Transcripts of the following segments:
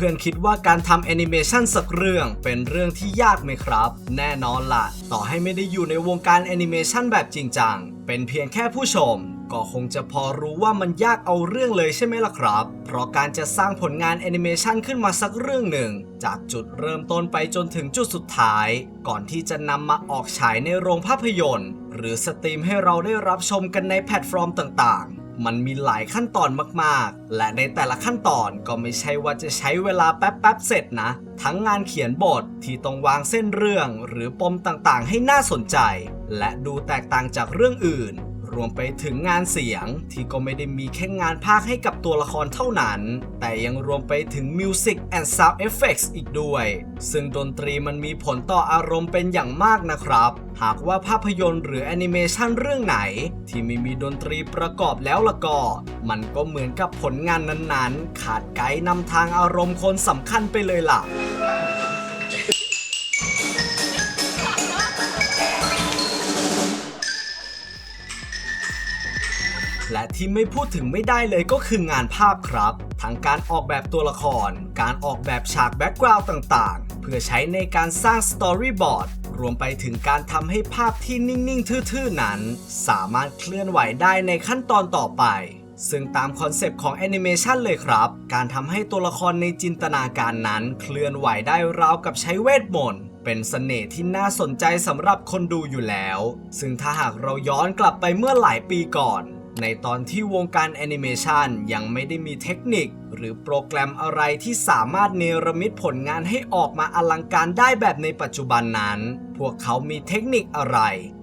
พื่อนๆคิดว่าการทำแอนิเมชันสักเรื่องเป็นเรื่องที่ยากไหมครับ แน่นอนล่ะ ต่อให้ไม่ได้อยู่ในวงการแอนิเมชันแบบจริงจัง เป็นเพียงแค่ผู้ชม ก็คงจะพอรู้ว่ามันยากเอาเรื่องเลยใช่ไหมล่ะครับ เพราะการจะสร้างผลงานแอนิเมชันขึ้นมาสักเรื่องหนึ่ง จากจุดเริ่มต้นไปจนถึงจุดสุดท้าย ก่อนที่จะนำมาออกฉายในโรงภาพยนตร์ หรือสตรีมให้เราได้รับชมกันในแพลตฟอร์มต่างๆ มันมีหลายขั้นตอนมากๆ และในแต่ละขั้นตอนก็ไม่ใช่ว่าจะใช้เวลาแป๊บๆเสร็จนะ ทั้งงานเขียนบทที่ต้องวางเส้นเรื่องหรือปมต่างๆ ให้น่าสนใจ และดูแตกต่างจากเรื่องอื่น รวมไปถึงงานเสียงที่ก็ไม่ได้มีแค่งานพากให้กับตัวละครเท่านั้น แต่ยังรวมไปถึง Music and Sound Effects อีกด้วย ซึ่งดนตรีมันมีผลต่ออารมณ์เป็นอย่างมากนะครับ หากว่าภาพยนตร์หรือแอนิเมชันเรื่องไหน ที่ไม่มีดนตรีประกอบแล้วละก็ มันก็เหมือนกับผลงานนั้นๆ ขาดไกด์นำทางอารมณ์คนสำคัญไปเลยล่ะ และที่ไม่พูดถึงไม่ได้เลยก็คืองานภาพครับทั้งการออกแบบตัวละคร การออกแบบฉากแบ็กกราวด์ต่างๆ เพื่อใช้ในการสร้างสตอรี่บอร์ดรวมไปถึงการทำให้ภาพที่นิ่ง ๆ ทื่อ ๆ นั้น สามารถเคลื่อนไหวได้ในขั้นตอนต่อไป ซึ่งตามคอนเซปต์ของแอนิเมชันเลยครับ การทำให้ตัวละครในจินตนาการนั้น เคลื่อนไหวได้ราวกับใช้เวทมนต์เป็นเสน่ห์ที่น่าสนใจสำหรับคนดูอยู่แล้ว ซึ่งถ้าหากเราย้อนกลับไปเมื่อหลายปีก่อน ในตอนที่วงการแอนิเมชันยังไม่ได้มีเทคนิค หรือโปรแกรมอะไรที่สามารถเนรมิตผลงานให้ออกมาอลังการได้แบบในปัจจุบันนั้น พวกเขามีเทคนิคอะไร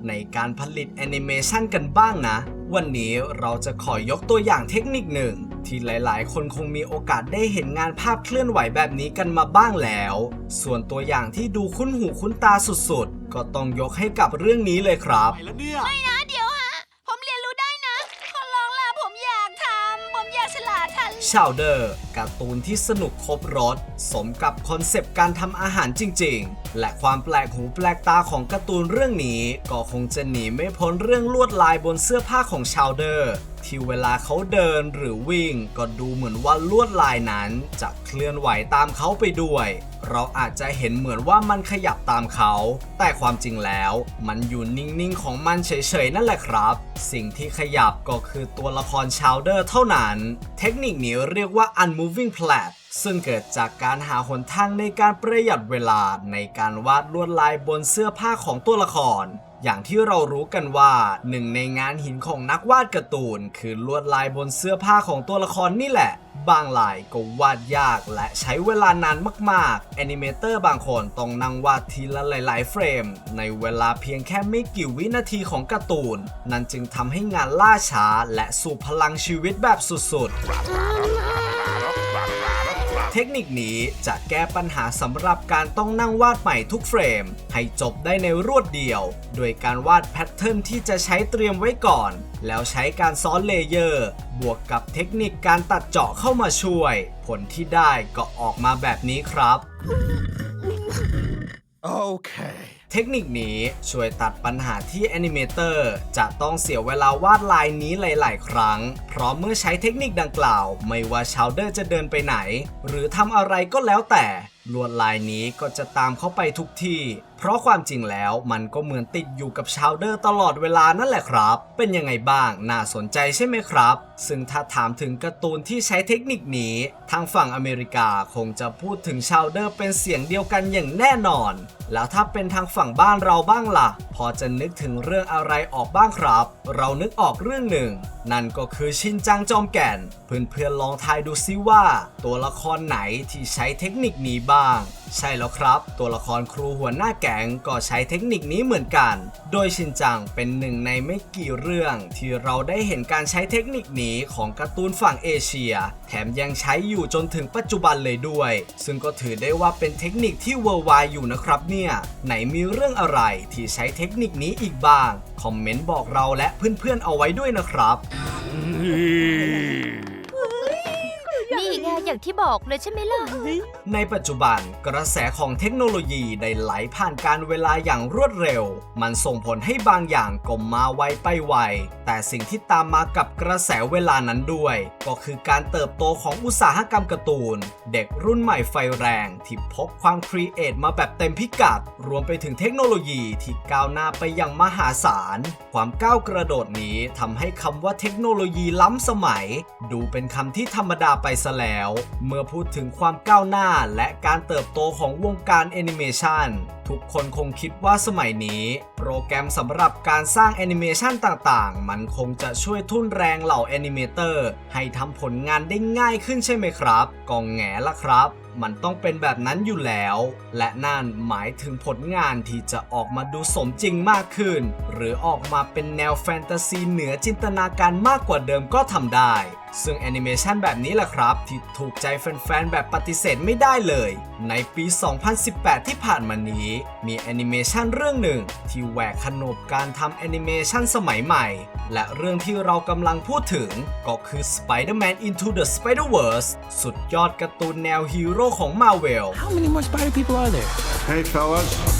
ในการผลิตแอนิเมชันกันบ้างนะ วันนี้เราจะขอยกตัวอย่างเทคนิคหนึ่ง ที่หลายๆ คนคงมีโอกาสได้เห็นงานภาพเคลื่อนไหวแบบนี้กันมาบ้างแล้ว ส่วนตัวอย่างที่ดูคุ้นหูคุ้นตาสุดๆ ก็ต้องยกให้กับเรื่องนี้เลยครับไปแล้วเนี่ยไม่นะ ชาวเดอร์การ์ตูนที่สนุกครบรสสมกับคอนเซปต์การทำอาหารจริง ๆ และความแปลกหูแปลกตาของการ์ตูนเรื่องนี้ ก็คงจะหนีไม่พ้นเรื่องลวดลายบนเสื้อผ้าของชาวเดอร์ ที่เวลาเขาเดินหรือวิ่ง ก็ดูเหมือนว่าลวดลายนั้นจะเคลื่อนไหวตามเขาไปด้วย เราอาจจะเห็นเหมือนว่ามันขยับตามเขา แต่ความจริงแล้วมันอยู่นิ่งๆของมันเฉยๆนั่นแหละครับ สิ่งที่ขยับก็คือตัวละครชาวเดอร์เท่านั้น เทคนิคนี้เรียกว่า unmoving plat ซึ่งเกิดจากการหาหนทางในการประหยัดเวลาในการวาดลวดลายบนเสื้อผ้าของตัวละคร อย่างที่เรารู้กันว่าหนึ่งในงานหินของนักวาดการ์ตูน คือลวดลายบนเสื้อผ้าของตัวละครนี่แหละ บางลายก็วาดยากและใช้เวลานานมากๆแอนิเมเตอร์บางคนต้องนั่งวาดทีละหลาย ๆ เฟรม ในเวลาเพียงแค่ไม่กี่วินาทีของการ์ตูน นั่นจึงทำให้งานล่าช้าและสูบพลังชีวิตแบบสุดๆ ทคนิคนี้จะแก้ปัญหาสำหรับการต้องนั่งวาดใหม่ทุกเฟรม ให้จบได้ในรวดเดียว โดยการวาดแพทเทิร์นที่จะใช้เตรียมไว้ก่อน แล้วใช้การซ้อนเลเยอร์ บวกกับเทคนิคการตัดเจาะเข้ามาช่วย ผลที่ได้ก็ออกมาแบบนี้ครับ โอเค เทคนิคนี้ช่วยตัดปัญหาที่แอนิเมเตอร์จะต้องเสียเวลาวาดลายนี้หลาย ๆ ครั้ง เพราะเมื่อใช้เทคนิคดังกล่าว ไม่ว่าชาวเดอร์จะเดินไปไหน หรือทำอะไรก็แล้วแต่ ลวดลายนี้ก็จะตามเขาไปทุกที่ เพราะความจริงแล้วมันก็เหมือนติดอยู่กับชาวเดอร์ตลอดเวลานั่นแหละครับ เป็นยังไงบ้างน่าสนใจใช่ไหมครับ ซึ่งถ้าถามถึงการ์ตูนที่ใช้เทคนิคนี้ ทางฝั่งอเมริกาคงจะพูดถึงชาวเดอร์เป็นเสียงเดียวกันอย่างแน่นอน แล้วถ้าเป็นทางฝั่งบ้านเราบ้างล่ะ พอจะนึกถึงเรื่องอะไรออกบ้างครับ เรานึกออกเรื่องหนึ่ง นั่นก็คือชินจังจอมแก่น เพื่อนๆลองทายดูซิว่า ตัวละครไหนที่ใช้เทคนิคนี้บ้าง ใช่แล้วครับ ตัวละครครูหัวหน้าแก๊งก็ใช้เทคนิคนี้เหมือนกัน โดยชินจังเป็นหนึ่งในไม่กี่เรื่อง ที่เราได้เห็นการใช้เทคนิคนี้ของการ์ตูนฝั่งเอเชีย แถมยังใช้อยู่จนถึงปัจจุบันเลยด้วย ซึ่งก็ถือได้ว่าเป็นเทคนิคที่เวอร์ไวอยู่นะครับเนี่ยไหนมีเรื่องอะไรที่ใช้เทคนิคนี้อีกบ้าง คอมเมนต์บอกเราและเพื่อนๆเอาไว้ด้วยนะครับ มีอีกอะอย่างที่บอกเลยใช่ไหมล่ะ ในปัจจุบันกระแสของเทคโนโลยีได้ไหลผ่านการเวลาอย่างรวดเร็ว มันส่งผลให้บางอย่างก็มาไวไปไว แต่สิ่งที่ตามมากับกระแสเวลานั้นด้วย ก็คือการเติบโตของอุตสาหกรรมการ์ตูน เด็กรุ่นใหม่ไฟแรงที่พกความครีเอทมาแบบเต็มพิกัด รวมไปถึงเทคโนโลยีที่ก้าวหน้าไปอย่างมหาศาล ความก้าวกระโดดนี้ทำให้คำว่าเทคโนโลยีล้ำสมัย ดูเป็นคำที่ธรรมดาไปซะแล้วเมื่อพูดถึงความก้าวหน้าและการเติบโตของวงการแอนิเมชันทุกคนคงคิดว่าสมัยนี้ โปรแกรมสำหรับการสร้างแอนิเมชันต่างๆ มันคงจะช่วยทุ่นแรงเหล่าแอนิเมเตอร์ให้ทำผลงานได้ง่ายขึ้นใช่ไหมครับกองแงละครับมันต้องเป็นแบบนั้นอยู่แล้ว และนั่นหมายถึงผลงานที่จะออกมาดูสมจริงมากขึ้น หรือออกมาเป็นแนวแฟนตาซีเหนือจินตนาการมากกว่าเดิมก็ทำได้ ซึ่งแอนิเมชันแบบนี้แหละครับ ที่ถูกใจแฟนๆ แบบปฏิเสธไม่ได้เลย ในปี 2018 ที่ผ่านมานี้ มีแอนิเมชันเรื่องหนึ่ง ที่แหวกขนบการทำแอนิเมชันสมัยใหม่ และเรื่องที่เรากำลังพูดถึง ก็คือ Spider-Man Into the Spider-Verse สุดยอดการ์ตูนแนวฮีโร่ของ Marvel How many more spider people are there? Hey, fellas.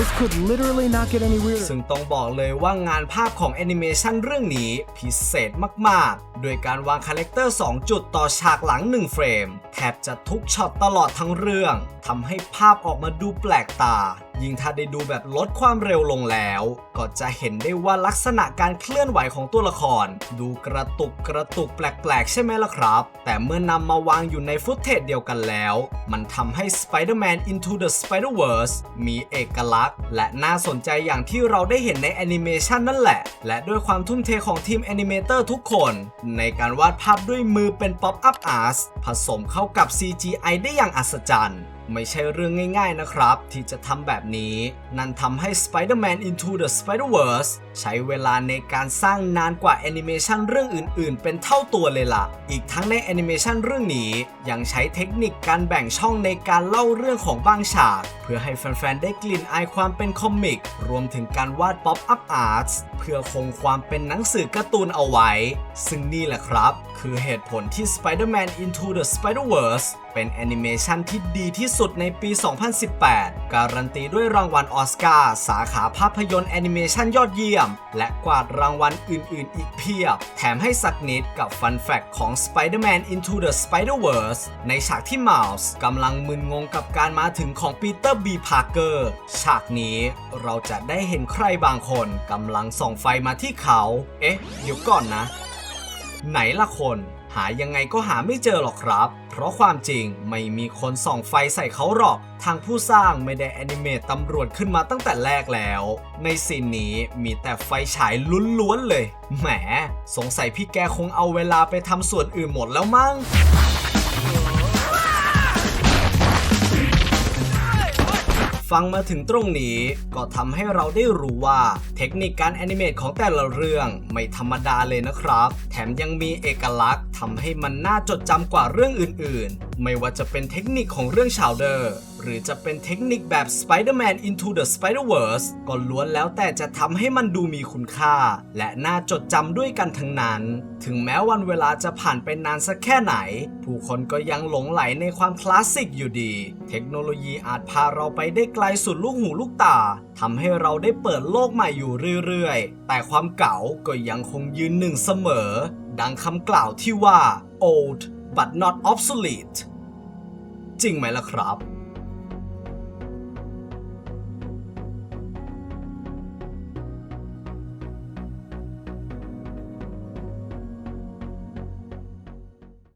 This could literally not get any weirder. ซึ่งต้องบอกเลยว่างานภาพของแอนิเมชันเรื่องนี้พิเศษมากๆ โดยการวางคาแรคเตอร์ 2 จุดต่อฉากหลัง 1 เฟรม แทบจะทุกช็อตตลอดทั้งเรื่องทำให้ภาพออกมาดูแปลกตา ยิ่งถ้าได้ดูแบบลดความเร็วลงแล้ว ก็จะเห็นได้ว่าลักษณะการเคลื่อนไหวของตัวละคร ดูกระตุกกระตุกแปลกๆ ใช่ไหมล่ะครับ แต่เมื่อนำมาวางอยู่ในฟุตเทจเดียวกันแล้ว มันทำให้ Spider-Man Into the Spider-Verse มีเอกลักษณ์ และน่าสนใจอย่างที่เราได้เห็นในแอนิเมชันนั่นแหละ และด้วยความทุ่มเทของทีมแอนิเมเตอร์ทุกคน ในการวาดภาพด้วยมือเป็น Pop Up Art ผสมเข้ากับ CGI ได้อย่างอัศจรรย์ ไม่ใช่เรื่องง่ายๆนะครับ ที่จะทำแบบนี้ นั่นทำให้ Spider-Man Into the Spider-Verse ใช้เวลาในการสร้างนานกว่าแอนิเมชันเรื่องอื่นๆ เป็นเท่าตัวเลยล่ะ อีกทั้งในแอนิเมชันเรื่องนี้ ยังใช้เทคนิคการแบ่งช่องในการเล่าเรื่องของบางฉาก เพื่อให้แฟนๆ ได้กลิ่นอายความเป็นคอมิก รวมถึงการวาด Pop Up Arts เพื่อคงความเป็นหนังสือการ์ตูนเอาไว้ ซึ่งนี่แหละครับ คือเหตุผลที่ Spider-Man Into the Spider-Verse เป็นแอนิเมชันที่ดีที่สุดุดในปี 2018 การันตีด้วยรางวัลออสการ์สาขาภาพยนตร์แอนิเมชันยอดเยี่ยม และกวาดรางวัลอื่น ๆ อีกเพียบ แถมให้สักนิดกับฟันแฟกของ Spider-Man Into the Spider-Verse ในฉากที่มาส์กำลังมึนงงกับการมาถึงของปีเตอร์บีพาร์เกอร์ฉากนี้เราจะได้เห็นใครบางคนกำลังส่องไฟมาที่เขา เอ๊ะ เดี๋ยวก่อนนะ ไหนละคน หายังไงก็หาไม่เจอหรอกครับ ราะความจริงไม่มีคนส่องไฟใส่เขาหรอก ทางผู้สร้างไม่ได้แอนิเมตตำรวจขึ้นมาตั้งแต่แรกแล้ว ในซีนนี้มีแต่ไฟฉายล้วนๆเลย แหม สงสัยพี่แกคงเอาเวลาไปทำส่วนอื่นหมดแล้วมั้ง ฟังมาถึงตรงนี้ก็ทำให้เราได้รู้ว่าเทคนิคการแอนิเมตของแต่ละเรื่องไม่ธรรมดาเลยนะครับ แถมยังมีเอกลักษณ์ทำให้มันน่าจดจำกว่าเรื่องอื่นๆ ไม่ว่าจะเป็นเทคนิคของเรื่องชาวเดอร์ หรือจะเป็นเทคนิคแบบ Spider-Man Into the Spider-Verse ก็ล้วนแล้วแต่จะทำให้มันดูมีคุณค่า และน่าจดจำด้วยกันทั้งนั้น ถึงแม้วันเวลาจะผ่านไปนานสักแค่ไหน ผู้คนก็ยังหลงไหลในความคลาสสิกอยู่ดี เทคโนโลยีอาจพาเราไปได้ไกลสุดลูกหูลูกตาทำให้เราได้เปิดโลกใหม่อยู่เรื่อยๆ แต่ความเก่าก็ยังคงยืนหนึ่งเสมอ ดังคำกล่าวที่ว่า old but not obsolete จริงไหมล่ะครับ